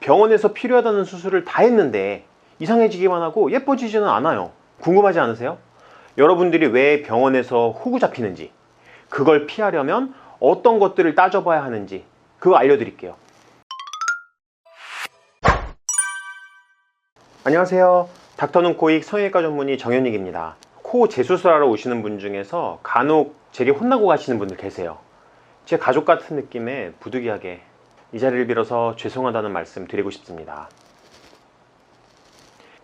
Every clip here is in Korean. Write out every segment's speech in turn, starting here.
병원에서 필요하다는 수술을 다 했는데 이상해지기만 하고 예뻐지지는 않아요. 궁금하지 않으세요? 여러분들이 왜 병원에서 호구 잡히는지, 그걸 피하려면 어떤 것들을 따져봐야 하는지, 그거 알려드릴게요. 안녕하세요. 닥터는 코익 성형외과 전문의 정현익입니다. 코 재수술하러 오시는 분 중에서 간혹 제게 혼나고 가시는 분들 계세요. 제 가족 같은 느낌에 부득이하게 이 자리를 빌어서 죄송하다는 말씀 드리고 싶습니다.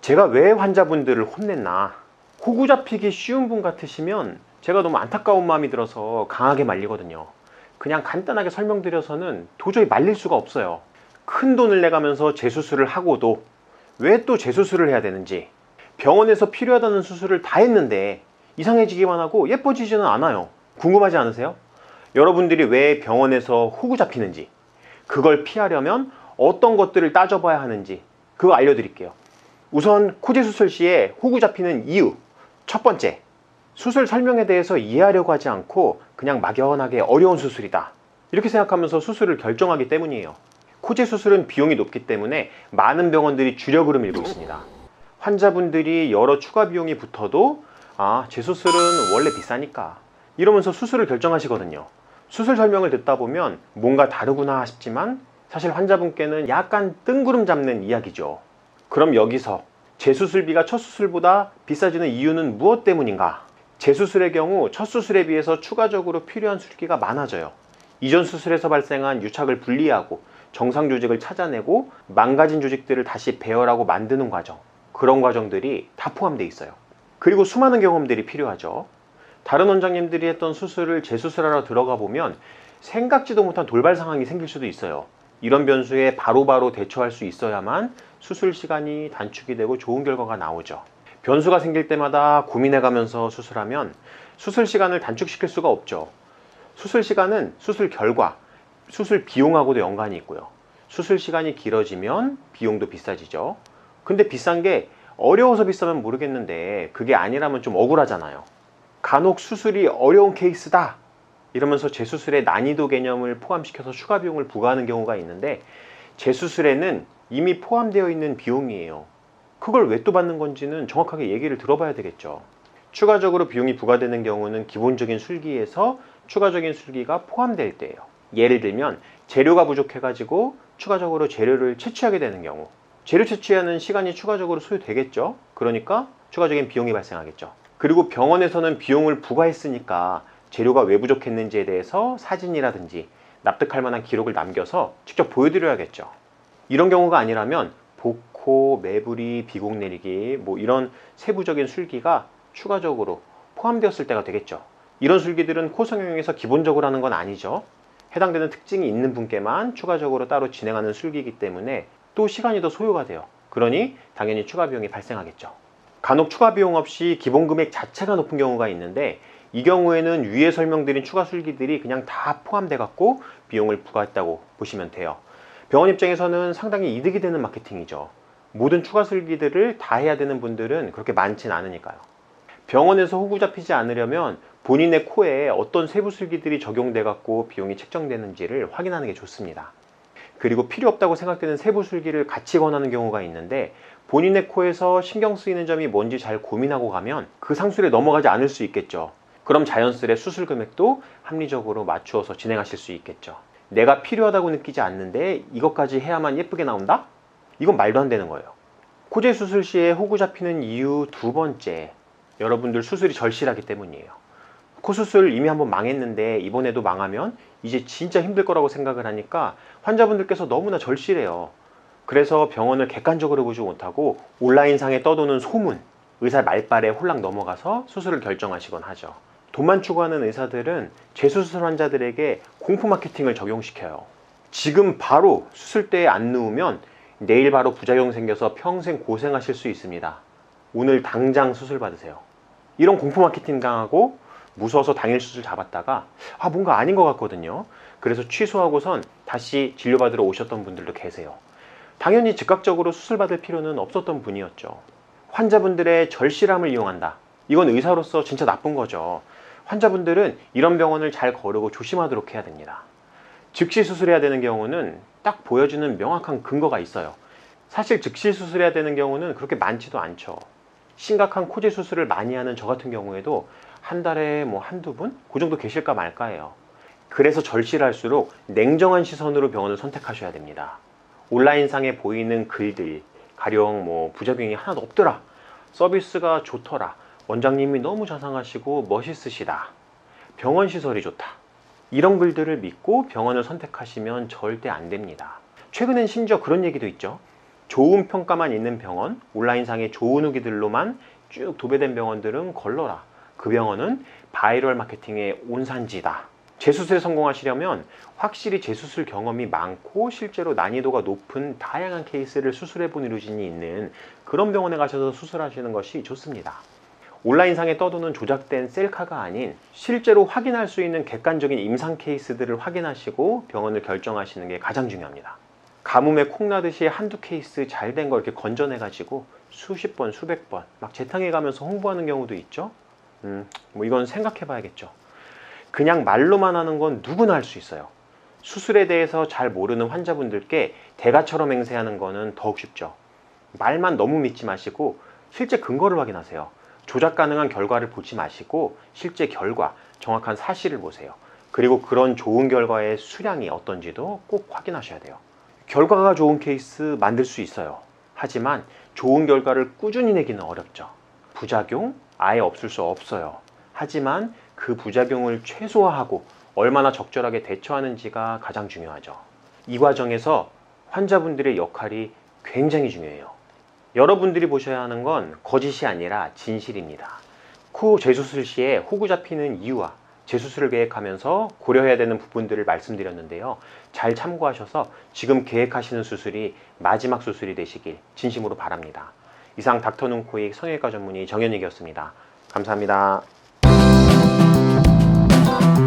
제가 왜 환자분들을 혼냈나? 호구 잡히기 쉬운 분 같으시면 제가 너무 안타까운 마음이 들어서 강하게 말리거든요. 그냥 간단하게 설명드려서는 도저히 말릴 수가 없어요. 큰 돈을 내가면서 재수술을 하고도 왜 또 재수술을 해야 되는지 병원에서 필요하다는 수술을 다 했는데 이상해지기만 하고 예뻐지지는 않아요. 궁금하지 않으세요? 여러분들이 왜 병원에서 호구 잡히는지 그걸 피하려면 어떤 것들을 따져봐야 하는지 그거 알려드릴게요. 우선 코제 수술 시에 호구 잡히는 이유 첫 번째 수술 설명에 대해서 이해하려고 하지 않고 그냥 막연하게 어려운 수술이다 이렇게 생각하면서 수술을 결정하기 때문이에요. 코제 수술은 비용이 높기 때문에 많은 병원들이 주력으로 밀고 있습니다. 환자분들이 여러 추가 비용이 붙어도 아, 제 수술은 원래 비싸니까 이러면서 수술을 결정하시거든요. 수술 설명을 듣다 보면 뭔가 다르구나 싶지만 사실 환자분께는 약간 뜬구름 잡는 이야기죠. 그럼 여기서 재수술비가 첫 수술보다 비싸지는 이유는 무엇 때문인가? 재수술의 경우 첫 수술에 비해서 추가적으로 필요한 술기가 많아져요. 이전 수술에서 발생한 유착을 분리하고 정상 조직을 찾아내고 망가진 조직들을 다시 배열하고 만드는 과정. 그런 과정들이 다 포함되어 있어요. 그리고 수많은 경험들이 필요하죠. 다른 원장님들이 했던 수술을 재수술하러 들어가 보면 생각지도 못한 돌발 상황이 생길 수도 있어요. 이런 변수에 바로 바로 대처할 수 있어야만 수술 시간이 단축이 되고 좋은 결과가 나오죠. 변수가 생길 때마다 고민해 가면서 수술하면 수술 시간을 단축시킬 수가 없죠. 수술 시간은 수술 결과, 수술 비용하고도 연관이 있고요. 수술 시간이 길어지면 비용도 비싸지죠. 근데 비싼 게 어려워서 비싸면 모르겠는데 그게 아니라면 좀 억울하잖아요. 간혹 수술이 어려운 케이스다. 이러면서 재수술의 난이도 개념을 포함시켜서 추가 비용을 부과하는 경우가 있는데 재수술에는 이미 포함되어 있는 비용이에요. 그걸 왜 또 받는 건지는 정확하게 얘기를 들어봐야 되겠죠. 추가적으로 비용이 부과되는 경우는 기본적인 술기에서 추가적인 술기가 포함될 때예요. 예를 들면 재료가 부족해 가지고 추가적으로 재료를 채취하게 되는 경우 재료 채취하는 시간이 추가적으로 소요되겠죠. 그러니까 추가적인 비용이 발생하겠죠. 그리고 병원에서는 비용을 부과했으니까 재료가 왜 부족했는지에 대해서 사진이라든지 납득할 만한 기록을 남겨서 직접 보여드려야겠죠. 이런 경우가 아니라면 복호, 매부리, 비공 내리기 뭐 이런 세부적인 술기가 추가적으로 포함되었을 때가 되겠죠. 이런 술기들은 코 성형에서 기본적으로 하는 건 아니죠. 해당되는 특징이 있는 분께만 추가적으로 따로 진행하는 술기이기 때문에 또 시간이 더 소요가 돼요. 그러니 당연히 추가 비용이 발생하겠죠. 간혹 추가 비용 없이 기본 금액 자체가 높은 경우가 있는데 이 경우에는 위에 설명드린 추가 술기들이 그냥 다 포함돼 갖고 비용을 부과했다고 보시면 돼요. 병원 입장에서는 상당히 이득이 되는 마케팅이죠. 모든 추가 술기들을 다 해야 되는 분들은 그렇게 많진 않으니까요. 병원에서 호구 잡히지 않으려면 본인의 코에 어떤 세부 술기들이 적용돼 갖고 비용이 책정되는지를 확인하는 게 좋습니다. 그리고 필요 없다고 생각되는 세부 술기를 같이 권하는 경우가 있는데 본인의 코에서 신경 쓰이는 점이 뭔지 잘 고민하고 가면 그 상술에 넘어가지 않을 수 있겠죠. 그럼 자연스레 수술 금액도 합리적으로 맞추어서 진행하실 수 있겠죠. 내가 필요하다고 느끼지 않는데 이것까지 해야만 예쁘게 나온다? 이건 말도 안 되는 거예요. 코제 수술 시에 호구 잡히는 이유 두 번째. 여러분들 수술이 절실하기 때문이에요. 코 수술 이미 한번 망했는데 이번에도 망하면 이제 진짜 힘들 거라고 생각을 하니까 환자분들께서 너무나 절실해요. 그래서 병원을 객관적으로 보지 못하고 온라인상에 떠도는 소문, 의사 말빨에 홀랑 넘어가서 수술을 결정하시곤 하죠. 돈만 추구하는 의사들은 재수술 환자들에게 공포 마케팅을 적용시켜요. 지금 바로 수술대에 안 누우면 내일 바로 부작용 생겨서 평생 고생하실 수 있습니다. 오늘 당장 수술 받으세요. 이런 공포 마케팅 당하고 무서워서 당일 수술 잡았다가 아 뭔가 아닌 것 같거든요. 그래서 취소하고선 다시 진료받으러 오셨던 분들도 계세요. 당연히 즉각적으로 수술 받을 필요는 없었던 분이었죠. 환자분들의 절실함을 이용한다. 이건 의사로서 진짜 나쁜 거죠. 환자분들은 이런 병원을 잘 거르고 조심하도록 해야 됩니다. 즉시 수술해야 되는 경우는 딱 보여주는 명확한 근거가 있어요. 사실 즉시 수술해야 되는 경우는 그렇게 많지도 않죠. 심각한 코제 수술을 많이 하는 저 같은 경우에도 한 달에 뭐 한두 분? 그 정도 계실까 말까예요. 그래서 절실할수록 냉정한 시선으로 병원을 선택하셔야 됩니다. 온라인상에 보이는 글들, 가령 뭐 부작용이 하나도 없더라. 서비스가 좋더라. 원장님이 너무 자상하시고 멋있으시다. 병원 시설이 좋다. 이런 글들을 믿고 병원을 선택하시면 절대 안 됩니다. 최근엔 심지어 그런 얘기도 있죠. 좋은 평가만 있는 병원, 온라인상의 좋은 후기들로만 쭉 도배된 병원들은 걸러라. 그 병원은 바이럴 마케팅의 온산지다. 재수술에 성공하시려면 확실히 재수술 경험이 많고 실제로 난이도가 높은 다양한 케이스를 수술해본 의료진이 있는 그런 병원에 가셔서 수술하시는 것이 좋습니다. 온라인상에 떠도는 조작된 셀카가 아닌 실제로 확인할 수 있는 객관적인 임상 케이스들을 확인하시고 병원을 결정하시는 게 가장 중요합니다. 가뭄에 콩나듯이 한두 케이스 잘된거 이렇게 건져내가지고 수십 번, 수백 번 막 재탕해 가면서 홍보하는 경우도 있죠. 음, 뭐 이건 생각해 봐야겠죠. 그냥 말로만 하는 건 누구나 할 수 있어요. 수술에 대해서 잘 모르는 환자분들께 대가처럼 맹세하는 거는 더욱 쉽죠. 말만 너무 믿지 마시고 실제 근거를 확인하세요. 조작 가능한 결과를 보지 마시고 실제 결과, 정확한 사실을 보세요. 그리고 그런 좋은 결과의 수량이 어떤지도 꼭 확인하셔야 돼요. 결과가 좋은 케이스 만들 수 있어요. 하지만 좋은 결과를 꾸준히 내기는 어렵죠. 부작용 아예 없을 수 없어요. 하지만 그 부작용을 최소화하고 얼마나 적절하게 대처하는지가 가장 중요하죠. 이 과정에서 환자분들의 역할이 굉장히 중요해요. 여러분들이 보셔야 하는 건 거짓이 아니라 진실입니다. 코 재수술 시에 호구 잡히는 이유와 재수술을 계획하면서 고려해야 되는 부분들을 말씀드렸는데요. 잘 참고하셔서 지금 계획하시는 수술이 마지막 수술이 되시길 진심으로 바랍니다. 이상 닥터눈코익 성형외과 전문의 정현익이었습니다. 감사합니다. thank you